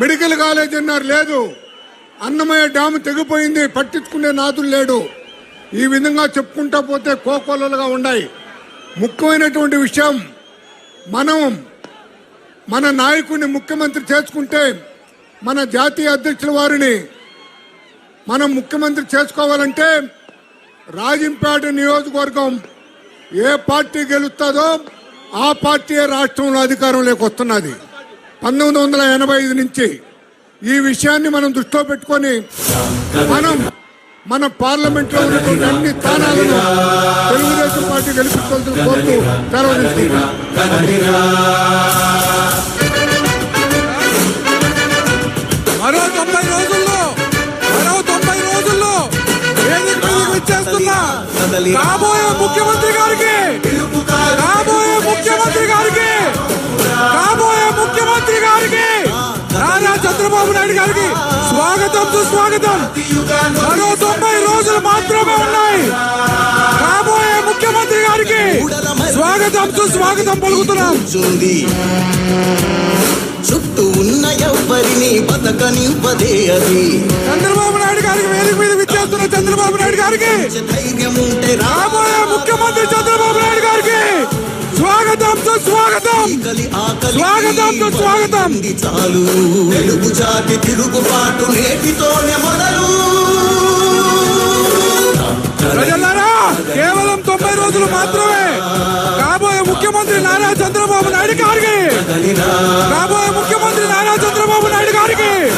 Medical college అన్నారు లేదు. Annamayya dam తెగిపోయింది పట్టించుకునే నాదులు లేడు. ఈ విధంగా చెప్పుకుంటా పోతే కోకోలలుగా ఉన్నాయి. ముఖ్యమైనటువంటి విషయం మనం మన నాయకుడిని ముఖ్యమంత్రి చేసుకుంటే మన జాతీయ అధ్యక్షుల వారిని మనం ముఖ్యమంత్రి చేసుకోవాలంటే రాజంపేట నియోజకవర్గం ఏ పార్టీ గెలుస్తుందో ఆ పార్టీ రాష్ట్రంలో అధికారంలోకి వస్తున్నది. పంతొమ్మిది వందల ఎనభై ఐదు నుంచి ఈ విషయాన్ని మనం దృష్టిలో పెట్టుకొని మనం మన పార్లమెంట్లో ఉన్నటువంటి అన్ని స్థానాలను తెలుగుదేశం పార్టీ గెలిపించుకోవాల్సిన కోరుతూ సెలవు మరో తొంభై రోజుల్లో మరో తొంభై రోజుల్లో వేదిక మీదకి వచ్చేస్తున్న? కాబోయే ముఖ్యమంత్రి గారికి కాబోయే ముఖ్యమంత్రి గారికి చంద్రబాబు నాయుడు గారికి స్వాగతం సుస్వాగతం. మరో తొంభై రోజులు మాత్రమే ఉన్నాయి. కాబోయే ముఖ్యమంత్రి గారికి స్వాగతం సుస్వాగతం పలుకుతున్నాం. చుట్టూ ఉన్న ఎవ్వరిని బతకనివ్వదే అది. చంద్రబాబు నాయుడు గారికి వేదిక మీద విచ్చేస్తున్న చంద్రబాబు నాయుడు గారికి ధైర్యం ఉంటే రాబోయే స్వాగతం, సుస్వాగతం. ఉంది చాలు. తెలుగు జాతి తిరుగుబాటు నేటితోనే మొదలు. ప్రజలారా కేవలం తొంభై రోజులు మాత్రమే. కాబోయే ముఖ్యమంత్రి నారా చంద్రబాబు నాయుడు గారికి. కాబోయే ముఖ్యమంత్రి నారా చంద్రబాబు నాయుడు గారికి.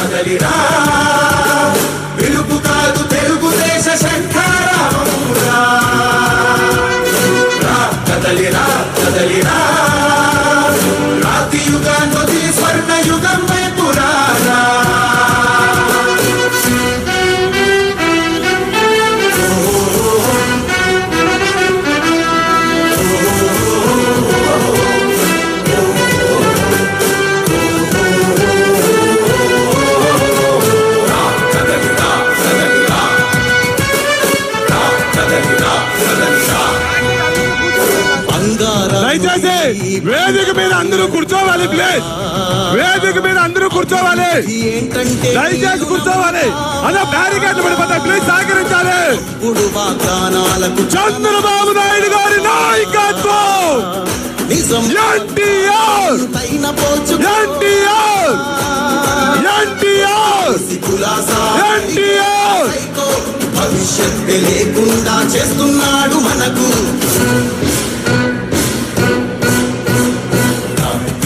వేదిక మీద అందరూ కూర్చోవాలి ప్లీజ్. వేదిక మీద అందరూ కూర్చోవాలి. ఏంటంటే దయచేసి కూర్చోవాలి. అలా బ్యారికేడ్ పడిపోతాయి ప్లీజ్ సహకరించాలి. చంద్రబాబు నాయుడు గారి నాయకత్వం. ఎన్టీఆర్. ఎన్టీఆర్. ఎన్టీఆర్. ఎన్టీఆర్. భవిష్యత్తు లేకుండా చేస్తున్నాడు మనకు.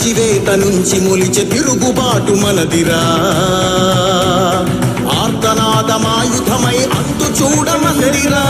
అణచివేత నుంచి మొలిచే తిరుగుబాటు మనదిరా. ఆర్తనాదమాయుధమై అంతు చూడమందిరా.